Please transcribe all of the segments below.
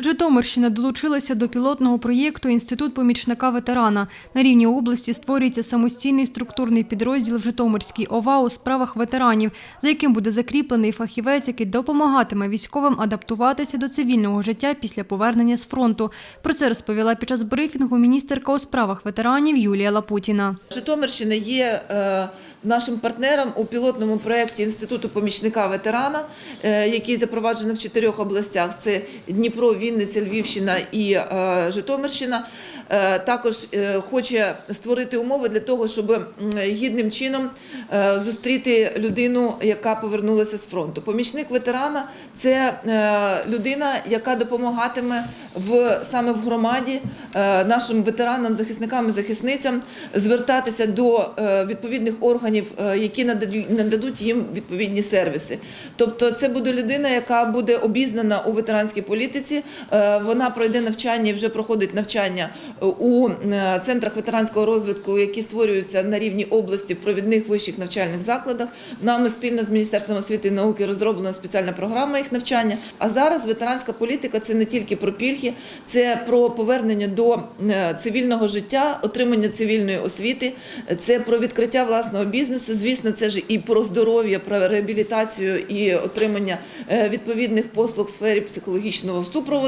Житомирщина долучилася до пілотного проєкту Інститут помічника ветерана. На рівні області створюється самостійний структурний підрозділ в Житомирській ОВА у справах ветеранів, за яким буде закріплений фахівець, який допомагатиме військовим адаптуватися до цивільного життя після повернення з фронту. Про це розповіла під час брифінгу міністерка у справах ветеранів Юлія Лапутіна. Житомирщина є е, нашим партнером у пілотному проєкті Інституту помічника ветерана, е, який запроваджено в чотирьох областях: це Дніпро, Вінниця, Львівщина і е, Житомирщина. Е, Також е, хоче створити умови для того, щоб гідним чином зустріти людину, яка повернулася з фронту. Помічник ветерана це людина, яка допомагатиме в саме в громаді нашим ветеранам, захисникам і захисницям звертатися до відповідних органів, які нададуть їм відповідні сервіси. Тобто, це буде людина, яка буде обізнана у ветеранській політиці. Е, Вона пройде навчання і вже проходить навчання у е, центрах ветеранського розвитку, які створюються на рівні області в провідних вищих навчальних закладах. Нами спільно з Міністерством освіти і науки розроблена спеціальна програма їх навчання. А зараз ветеранська політика це не тільки про пільги, це про повернення до е, цивільного життя, отримання цивільної освіти, це про відкриття власного бізнесу. Звісно, це ж і про здоров'я, про реабілітацію і отримання е, відповідних послуг в сфері психологічного супроводу.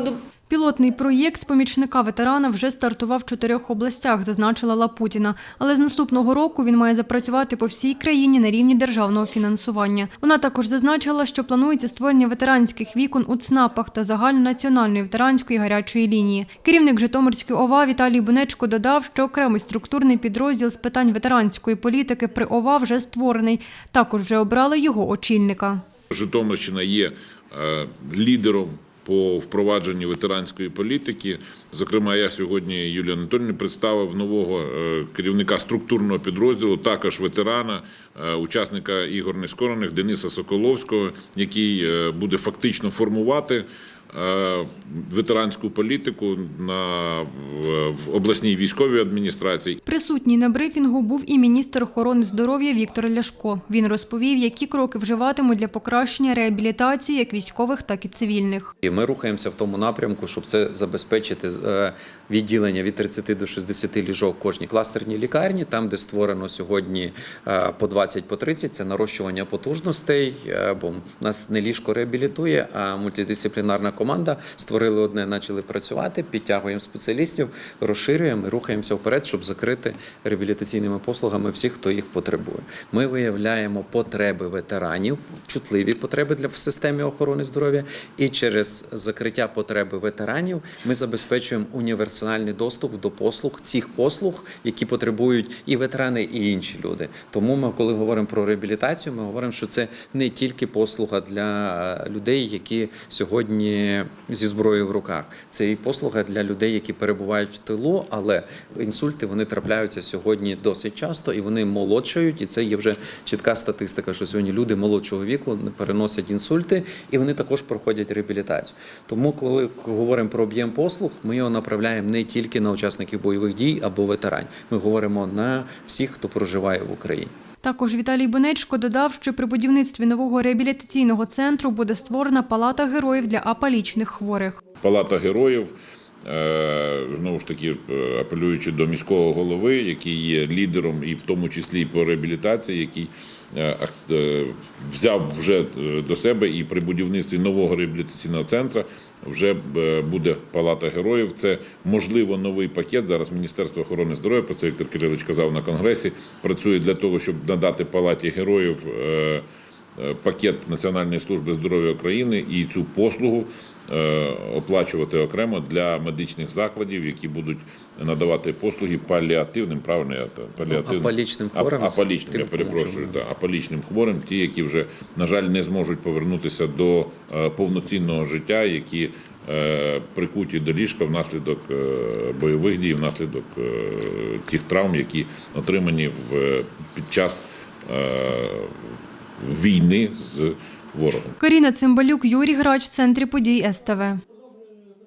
Пілотний проєкт з помічника ветерана вже стартував в чотирьох областях, зазначила Лапутіна. Але з наступного року він має запрацювати по всій країні на рівні державного фінансування. Вона також зазначила, що планується створення ветеранських вікон у ЦНАПах та загальнонаціональної ветеранської гарячої лінії. Керівник Житомирської ОВА Віталій Бунечко додав, що окремий структурний підрозділ з питань ветеранської політики при ОВА вже створений. Також вже обрали його очільника. Житомирщина є е, лідером по впровадженню ветеранської політики. Зокрема, я сьогодні Юлію Анатольовну представив нового е, керівника структурного підрозділу, також ветерана, е, учасника ігор нескорених Дениса Соколовського, який е, буде фактично формувати. Е, Ветеранську політику на в- обласній військовій адміністрації Присутній на брифінгу був і міністр охорони здоров'я Віктор Ляшко. Він розповів, які кроки вживатимуть для покращення реабілітації як військових, так і цивільних. І ми рухаємося в тому напрямку, щоб це забезпечити е, відділення від 30 до 60 ліжок кожній кластерній лікарні, там, де створено сьогодні е, по 20 по 30, це нарощування потужностей, бо нас не ліжко реабілітує, а мультидисциплінарна команда створили одне, почали працювати, підтягуємо спеціалістів, розширюємо рухаємося вперед, щоб закрити реабілітаційними послугами всіх, хто їх потребує. Ми виявляємо потреби ветеранів, чутливі потреби для в системі охорони здоров'я, і через закриття потреби ветеранів ми забезпечуємо універсальний доступ до послуг цих послуг, які потребують і ветерани, і інші люди. Тому ми, коли говоримо про реабілітацію, ми говоримо, що це не тільки послуга для е, людей, які сьогодні зі зброєю в руках, це і послуга для людей, які перебувають в тилу, але інсульти вони трапляються сьогодні досить часто, і вони молодшають. І це є вже чітка статистика, що сьогодні люди молодшого віку не переносять інсульти, і вони також проходять реабілітацію. Тому, коли говоримо про об'єм послуг, ми його направляємо не тільки на учасників бойових дій або ветеранів. Ми говоримо на всіх, хто проживає в Україні. Також Віталій Бонечко додав, що при будівництві нового реабілітаційного центру буде створена палата героїв для апалічних хворих. Палата героїв. е, Знову ж таки, е, апелюючи до міського голови, який є лідером, і в тому числі і по реабілітації, який е, взяв вже до себе і при будівництві нового реабілітаційного центру вже е, буде палата героїв. Це можливо новий пакет. Зараз Міністерство охорони здоров'я, про це Віктор Кирилович казав на конгресі. Працює для того, щоб надати палаті героїв. е, е, Пакет Національної служби здоров'я України і цю послугу оплачувати окремо для медичних закладів, які будуть надавати послуги паліативним, правильно я та- паліативним? Апалічним хворим, апалічним, тим, я перепрошую, да, апалічним хворим, ті, які вже на жаль не зможуть повернутися до е, повноцінного життя, які е, прикуті до ліжка внаслідок е, бойових дій, внаслідок е, тих травм, які отримані в під час е, війни з ворогом. Каріна Цимбалюк, Юрій Грач в центрі подій СТВ.